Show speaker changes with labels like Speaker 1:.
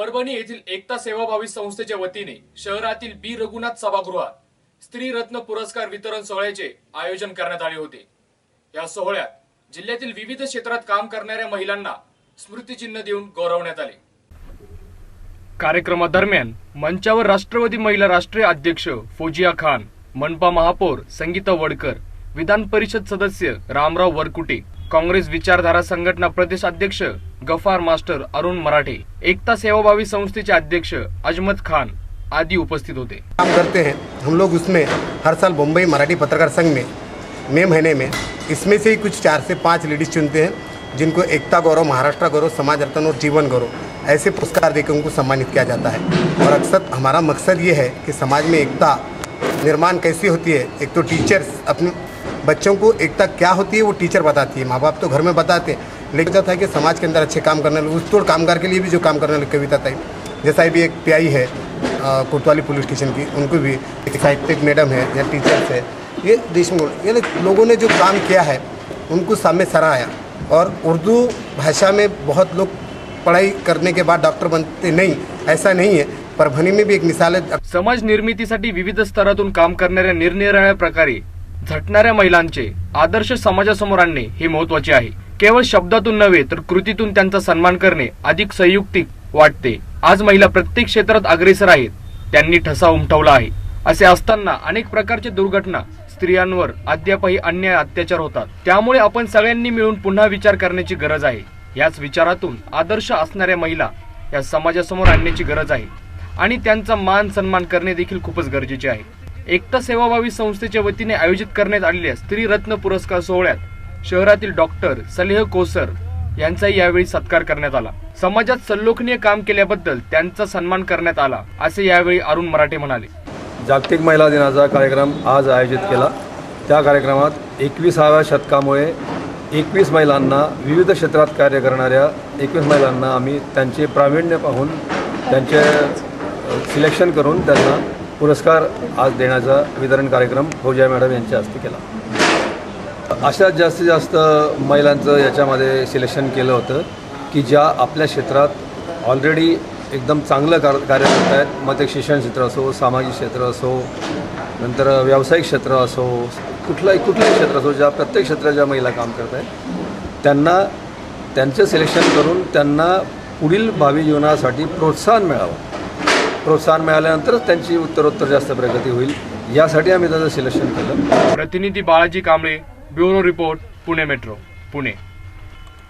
Speaker 1: परभणी येथील एकता सेवाभावी संस्थेच्या वतीने शहरातील बी. रघुनाथ सभागृहात स्त्री रत्न पुरस्कार वितरण सोहळ्याचे आयोजन करण्यात आले होते. या सोहळ्यात जिल्ह्यातील विविध क्षेत्रात काम करणाऱ्या महिलांना स्मृतिचिन्ह देऊन गौरवण्यात आले. कार्यक्रमादरम्यान मंचावर राष्ट्रवादी महिला राष्ट्रीय अध्यक्ष फौजिया खान मनपा महापौर संगीता वडकर विधान परिषद सदस्य रामराव वरकुटे काँग्रेस विचारधारा संघटना प्रदेश अध्यक्ष गफार मास्टर अरुण मराठे एकता सेवाभावी संस्थेचे अध्यक्ष अजमत खान आदि उपस्थित होते.
Speaker 2: काम करते हैं। हम लोग उसमें हर साल मुंबई मराठी पत्रकार संघ में मई महीने में इसमें से ही कुछ चार से पाँच लेडीज चुनते हैं जिनको एकता गौरव महाराष्ट्र गौरव समाज रत्न और जीवन गौरव ऐसे पुरस्कार देकर उनको सम्मानित किया जाता है। और अक्सर हमारा मकसद ये है कि समाज में एकता निर्माण कैसी होती है एक तो टीचर्स अपने बच्चों को एकता क्या होती है, वो टीचर बताती है, माँ बाप तो घर में बताते हैं। लेकिन था कि समाज के अंदर अच्छे काम करने उस तोड़ कामगार के लिए भी जो काम करने वाली कविता था जैसा भी एक प्याई है कोतवाली पुलिस स्टेशन की, उनको भी एक साहित्यिक मैडम है, या टीचर्स है, ये देशमुख ये लोगों ने जो काम किया है, उनको सामने सराहाया और उर्दू भाषा में बहुत लोग पढ़ाई करने के बाद डॉक्टर बनते नहीं, ऐसा नहीं है। परभणी में भी एक मिसाल है।
Speaker 1: समाज निर्मितीसाठी विविध स्तरातून काम करणाऱ्या निरनिराळ्या प्रकारे झटणाऱ्या महिलांचे आदर्श समाजासमोर आणणे हे महत्त्वाचे आहे. केवळ शब्दातून नव्हे तर कृतीतून त्यांचा सन्मान करणे अधिक संयुक्तिक वाटते. आज महिला प्रत्येक क्षेत्रात अग्रेसर आहेत. त्यांनी ठसा उमटवला आहे. असे असताना अनेक प्रकारच्या दुर्घटना स्त्रियांवर अद्यापही अन्याय अत्याचार होतात. त्यामुळे आपण सगळ्यांनी मिळून पुन्हा विचार करण्याची गरज आहे. याच विचारातून आदर्श असणाऱ्या महिला या समाजासमोर आणण्याची गरज आहे. आणि त्यांचा मान सन्मान करणे देखील खूपच गरजेचे आहे. एकता सेवाभावी संस्थेच्या वतीने आयोजित करण्यात आलेल्या स्त्री रत्न पुरस्कार सोहळ्यात शहरातील डॉक्टर सलेह कोसर यांचाही यावेळी सत्कार करण्यात आला. समाजात सल्लोखनीय काम केल्याबद्दल त्यांचा सन्मान करण्यात आला असे यावेळी अरुण मराठे म्हणाले.
Speaker 3: जागतिक महिला दिनाचा कार्यक्रम आज आयोजित केला. त्या कार्यक्रमात एकविसाव्या शतकामुळे एकवीस महिलांना विविध क्षेत्रात कार्य करणाऱ्या एकवीस महिलांना आम्ही त्यांचे प्रावीण्य पाहून त्यांचे सिलेक्शन करून त्यांना पुरस्कार आज देण्याचा वितरण कार्यक्रम फौजिया मॅडम यांच्या हस्ते केला. अशा जास्तीत जास्त महिलांचं याच्यामध्ये सिलेक्शन केलं होतं की ज्या आपल्या क्षेत्रात ऑलरेडी एकदम चांगलं कार कार्य करत आहेत. मग ते शिक्षण क्षेत्र असो सामाजिक क्षेत्र असो नंतर व्यावसायिक क्षेत्र असो कुठलाही कुठलंही क्षेत्र असो ज्या प्रत्येक क्षेत्रात ज्या महिला काम करत आहेत त्यांना त्यांचं सिलेक्शन करून त्यांना पुढील भावी जीवनासाठी प्रोत्साहन मिळावं. प्रोत्साहन मिळाल्यानंतरच त्यांची उत्तरोत्तर जास्त प्रगती होईल. यासाठी आम्ही त्याचं सिलेक्शन केलं.
Speaker 1: प्रतिनिधी Balaji Kamble bureau report Pune metro Pune.